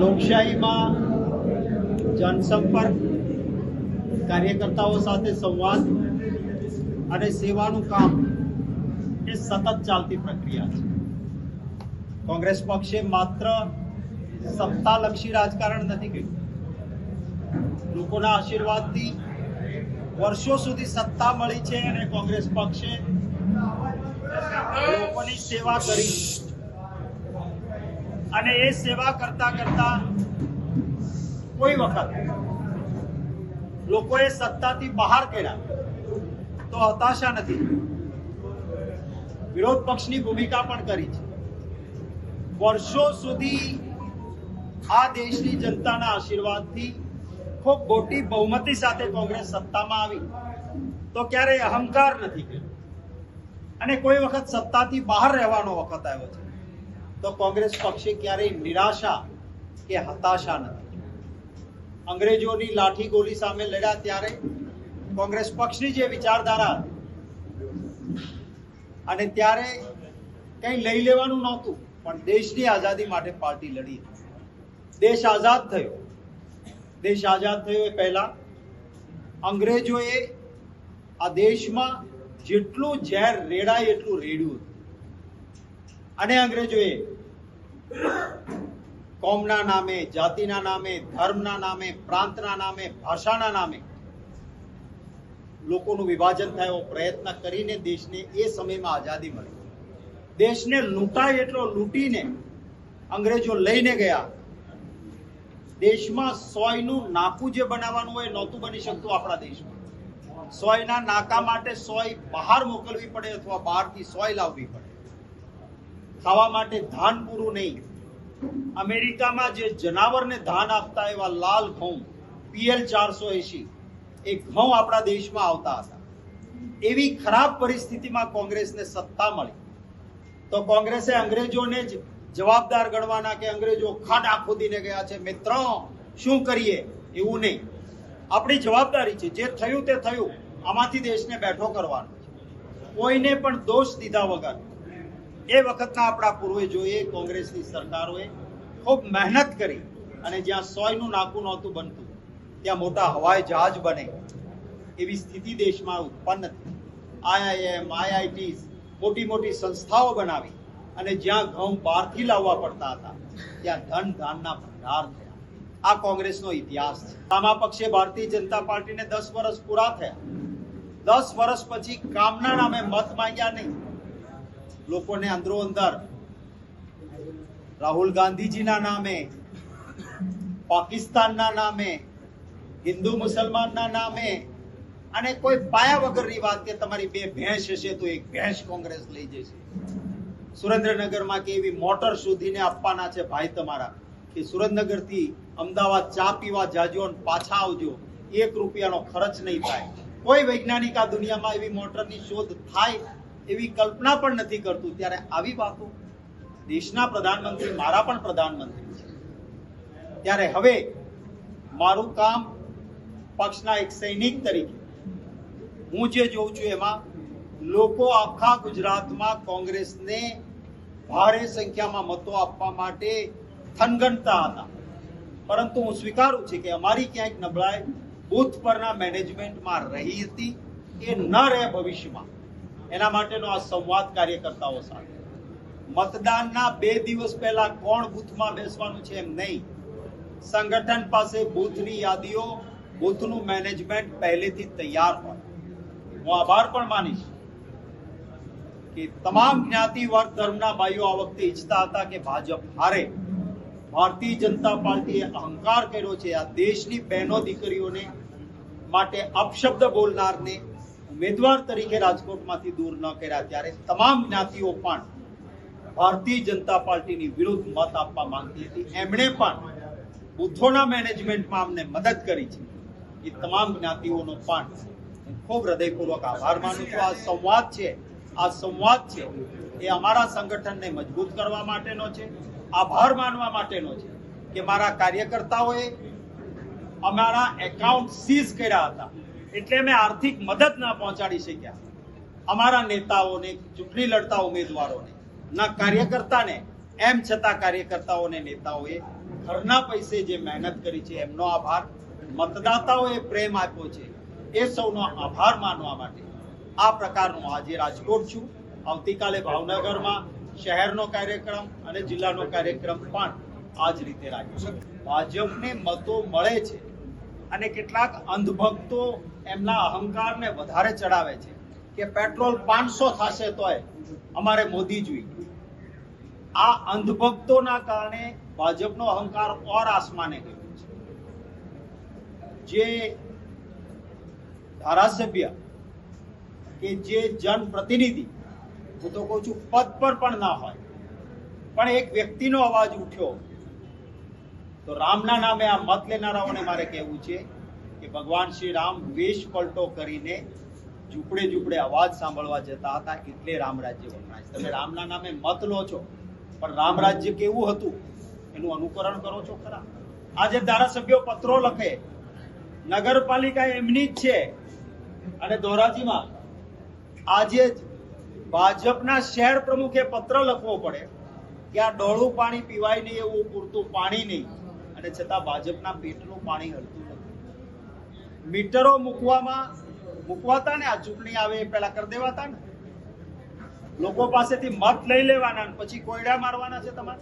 લોકશાહીમાં જનસંપર્ક, કાર્યકર્તાઓ સાથે સંવાદ અને સેવાનું કામ એ સતત ચાલતી પ્રક્રિયા છે. કોંગ્રેસ પક્ષે માત્ર સત્તાલક્ષી રાજકારણ નથી કર્યું. લોકોના આશીર્વાદથી વર્ષો સુધી સત્તા મળી છે અને કોંગ્રેસ પક્ષે લોકોની સેવા કરી. અને એ સેવા કરતા કરતા કોઈ વખત લોકોએ સત્તાથી બહાર કર્યા તો હતાશા નથી. વિરોધ પક્ષની ભૂમિકા પણ કરી છે. વર્ષો સુધી આ દેશની જનતાના આશીર્વાદથી ખૂબ મોટી બહુમતી સાથે કોંગ્રેસ સત્તામાં આવી. તો ક્યારેય અહંકાર નથી કર્યો. અને કોઈ વખત સત્તાથી બહાર રહેવાનો વખત આવ્યો છે. તો કોંગ્રેસ પક્ષે ક્યારેય નિરાશા કે હતાશા નથી. અંગ્રેજોની લાઠી ગોલી સામે લડ્યા ત્યારે કોંગ્રેસ પક્ષની જે વિચારધારા અને ત્યારે કંઈ લઈ લેવાનું નહોતું, પણ દેશની આઝાદી માટે પાર્ટી લડી. દેશ આઝાદ થયો. દેશ આઝાદ થયો એ પહેલા. અંગ્રેજોએ આ દેશમાં જેટલું ઝેર રેડાય એટલું રેડ્યું હતું. અને અંગ્રેજોએ કોમના નામે, જાતિના નામે, ધર્મના નામે, પ્રાંતના નામે, ભાષાના નામે લોકોનું વિભાજન થાય, પ્રયત્ન કરીને દેશને એ સમયમાં આઝાદી મળી. દેશને લૂંટાય એટલો લૂંટીને અંગ્રેજો લઈને ગયા. દેશમાં સોયનું નાકું જે બનાવવાનું હોય નહોતું બની શકતું આપણા દેશમાં. સોયના નાકા માટે સોય બહાર મોકલવી પડે અથવા બહારથી સોય લાવવી પડે. ખાવા માટે ધાન પૂરું નહીં. અમેરિકામાં જે જનાવરને ધાન આપતા એવા લાલ ઘઉં, પીએલ ચારસો એસી એ ઘઉં આપણા દેશમાં આવતા હતા. એવી ખરાબ પરિસ્થિતિમાં કોંગ્રેસને સત્તા મળી. તો કોંગ્રેસે અંગ્રેજોને જ જવાબદાર ગણવાના કે અંગ્રેજો ખાડા ખોદીને ગયા છે, મિત્રો, શું કરીએ? એવું નહીં. આપણી જવાબદારી છે, જે થયું તે થયું. આમાંથી દેશને બેઠો કરવાનો કોઈને પણ દોષ દીધા વગર એ વખતના આપણા પૂર્વજોએ કોંગ્રેસની સરકારોએ ખૂબ મહેનત કરી અને જ્યાં સોયનું નાકું નહોતું બનતું, ત્યાં મોટા હવાઈ જહાજ બને. એવી સ્થિતિ દેશમાં ઉત્પન્ન થઈ. આઈઆઈએમ આઈઆઈટી મોટી મોટી સંસ્થાઓ બનાવી અને જ્યાં ઘઉં બહારથી લાવવા પડતા હતા, ત્યાં ધન ધાનના ભંડાર થયા. આ કોંગ્રેસનો ઇતિહાસ છે. સામા પક્ષે ભારતીય જનતા પાર્ટીને દસ વર્ષ પૂરા થયા. દસ વર્ષ પછી કામના નામે મત માંગ્યા નહીં. લોકોને અંદરો અંદર. રાહુલ ગાંધીજીના નામે, પાકિસ્તાનના નામે, હિન્દુ મુસલમાનના નામે અને કોઈ પાયા વગરની વાત કે તમારી બે ભેંસ હશે તો એક ભેંસ કોંગ્રેસ લઈ જશે. સુરેન્દ્રનગરમાં કે એવી મોટર શોધીને આપવાના છે ભાઈ તમારા કે સુરેન્દ્રનગરથી અમદાવાદ ચા પીવા જાજો અને પાછા આવજો. એક રૂપિયાનો ખર્ચ નહીં થાય. કોઈ વૈજ્ઞાનિક આ દુનિયામાં એવી મોટરની શોધ થાય એવી કલ્પના પણ નથી કરતું ત્યારે આવી વાતો દેશના પ્રધાનમંત્રી, મારા પણ પ્રધાનમંત્રી છે. ત્યારે હવે મારું કામ પક્ષના એક સૈનિક તરીકે હું જે જોઉં છું એમાં લોકો આખા ગુજરાતમાં કોંગ્રેસને ભારે સંખ્યામાં મતો આપવા માટે થનગણતા હતા. પરંતુ હું સ્વીકારું છું કે અમારી ક્યાંક નબળાઈ બુથ પરના મેનેજમેન્ટમાં રહી હતી. એ ન રહે ભવિષ્યમાં. એના માટેનો આ સંવાદ કાર્યકર્તાઓ સાથે. મતદાનના બે દિવસ પહેલા કોણ બૂથમાં બેસવાનું છે એમ નહીં. સંગઠન પાસે બૂથની યાદીઓ, બૂથનું મેનેજમેન્ટ પહેલેથી તૈયાર હોય. હું આભાર પણ માનીશ કે તમામ જ્ઞાતિ વર્ગ ધર્મના ભાઈઓ આ વખતે ઈચ્છતા હતા કે ભાજપ હારે ભારતીય જનતા પાર્ટીએ અહંકાર કર્યો છે. આ દેશની બહેનો દીકરીઓને માટે અપશબ્દ બોલનારને ઉમેદવાર તરીકે રાજકોટમાંથી દૂર ન કર્યા ત્યારે તમામ જ્ઞાતિઓ પણ ભારતીય જનતા પાર્ટીની વિરુદ્ધ મત આપવા માંગતી હતી. એમણે પણ બુથોના મેનેજમેન્ટમાં અમને મદદ કરી છે. એ તમામ જ્ઞાતિઓનો પણ હું ખૂબ હૃદયપૂર્વક આભાર માનું છું. આ સંવાદ છે, આ સંવાદ છે, એ અમારા સંગઠનને મજબૂત કરવા માટેનો છે. આભાર માનવા માટેનો છે કે મારા કાર્યકર્તાઓએ અમારા એકાઉન્ટ સીઝ કર્યા હતા. એટલે અમે આર્થિક મદદ ના પહોંચાડી શક્યા. અમારા નેતાઓને, ચૂંટણી લડતા ઉમેદવારોને, ના કાર્યકર્તાને, એમ છતાં કાર્યકર્તાઓને, નેતાઓએ ઘરના પૈસે જે મહેનત કરી છે, એમનો આભાર. મતદાતાઓએ પ્રેમ આપ્યો છે. એ સૌનો આભાર માનવા માટે આ પ્રકારનું આજે રાજકોટ છું. આવતીકાલે ભાવનગરમાં શહેરનો કાર્યક્રમ અને જિલ્લાનો કાર્યક્રમ પણ આ જ રીતે રાખ્યો છે. ભાજપને મતો મળે છે અને કેટલાક અંધભક્તો એમના અહંકારને વધારે ચડાવે છે કે પેટ્રોલ પાંચસો થશે તોય અમારે મોદી જોઈએ. આ અંધભક્તોના કારણે ભાજપનો અહંકાર ઓર આસમાને ગયો છે. જે ધારાસભ્ય કે જે જનપ્રતિનિધિ, હું તો કહું છું, પદ પર પણ ના હોય, પણ એક વ્યક્તિનો અવાજ ઉઠ્યો, તો રામના નામે આ મત લેનારાઓને મારે કહેવું છે કે ભગવાન શ્રી રામ વેશ પલટો કરીને ઝૂંપડે ઝૂંપડે અવાજ સાંભળવા જતા હતા એટલે રામ રાજ્ય વપરાય. તમે રામના નામે મત લો છો, પણ રામ રાજ્ય કેવું હતું, એનું અનુકરણ કરો છો ખરા. આજે ધારાસભ્યો પત્રો લખે, નગરપાલિકા એમની જ છે. અને ધોરાજીમાં આજે જ ભાજપના શહેર પ્રમુખે પત્ર લખવો પડે કે આ ડોળું પાણી પીવાય નહીં, એવું પૂરતું પાણી નહીં. અને છતાં ભાજપના પેટનું પાણી હલતું નથી. મીટરો મૂકવામાં મૂકવાતા ને આ ચૂંટણી આવે એ પહેલા કરી દેવાતા ને. લોકો પાસેથી મત લઈ લેવાના ને પછી કોયડા મારવાના છે તમારે.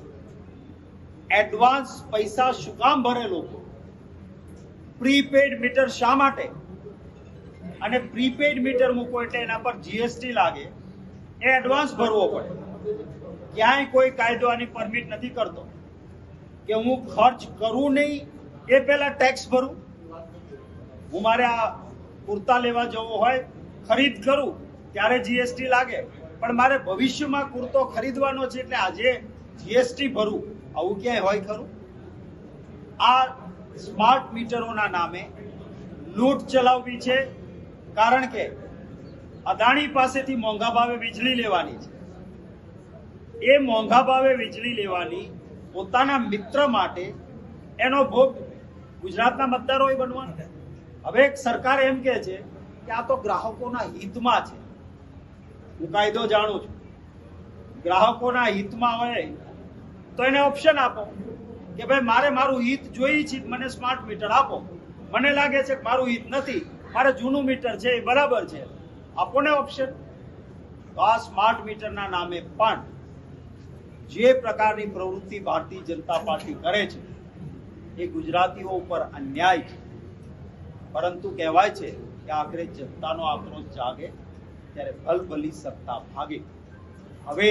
એડવાન્સ પૈસા શું કામ ભરે લોકો? પ્રીપેડ મીટર શા માટે? અને પ્રીપેડ મીટર મૂકો એટલે એના પર જીએસટી લાગે. એ એડવાન્સ ભરવો પડે. ક્યાંય કોઈ કાયદો આની પરમિટ નથી કરતો કે હું ખર્ચ કરું નહીં, એ પહેલા ટેક્સ ભરું. હું મારે આ કુર્તા લેવા જવો હોય, ખરીદ કરું, ત્યારે જીએસટી લાગે. પણ મારે ભવિષ્યમાં કુર્તો ખરીદવાનો છે એટલે આજે જીએસટી ભરું. આવું ક્યાંય હોય ખરું? આ સ્માર્ટ મીટરોના નામે લૂંટ ચલાવવી છે, કારણ કે અદાણી પાસેથી મોંઘા ભાવે વીજળી લેવાની છે. એ મોંઘા ભાવે વીજળી લેવાની પોતાના મિત્ર માટે એનો ભોગ ગુજરાતના મતદારોએ બનવાનો હવે સરકાર એમ કહે છે કે આ તો ગ્રાહકોના હિતમાં છે. હું કાયદો જાણું છું. ગ્રાહકોના હિતમાં હોય તો એને ઓપ્શન આપો કે ભાઈ મારે મારું હિત જોઈ છે, મને સ્માર્ટ મીટર આપો. મને લાગે છે કે મારું હિત નથી. મારે જૂનું મીટર છે, એ બરાબર છે. આપો ને ઓપ્શન તો આ સ્માર્ટ મીટરના નામે પણ જે પ્રકારની પ્રવૃત્તિ ભારતીય જનતા પાર્ટી કરે છે, એ ગુજરાતીઓ ઉપર અન્યાય છે. પરંતુ કહેવાય છે કે આખરે જનતાનો આક્રોશ જાગે ત્યારે ભલભલી સત્તા ભાગે. હવે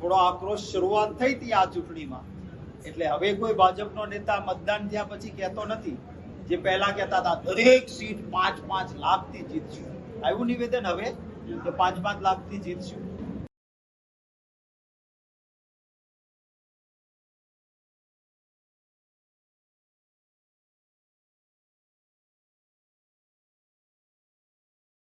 થોડો આક્રોશ શરૂઆત થઈ હતી આ ચૂંટણીમાં. એટલે હવે કોઈ ભાજપનો નેતા મતદાન થયા પછી કહેતો નથી. જે પહેલા કહેતા હતા, દરેક સીટ પાંચ પાંચ લાખથી જીતશું. આવ્યું નિવેદન હવે કે પાંચ પાંચ લાખથી જીતશું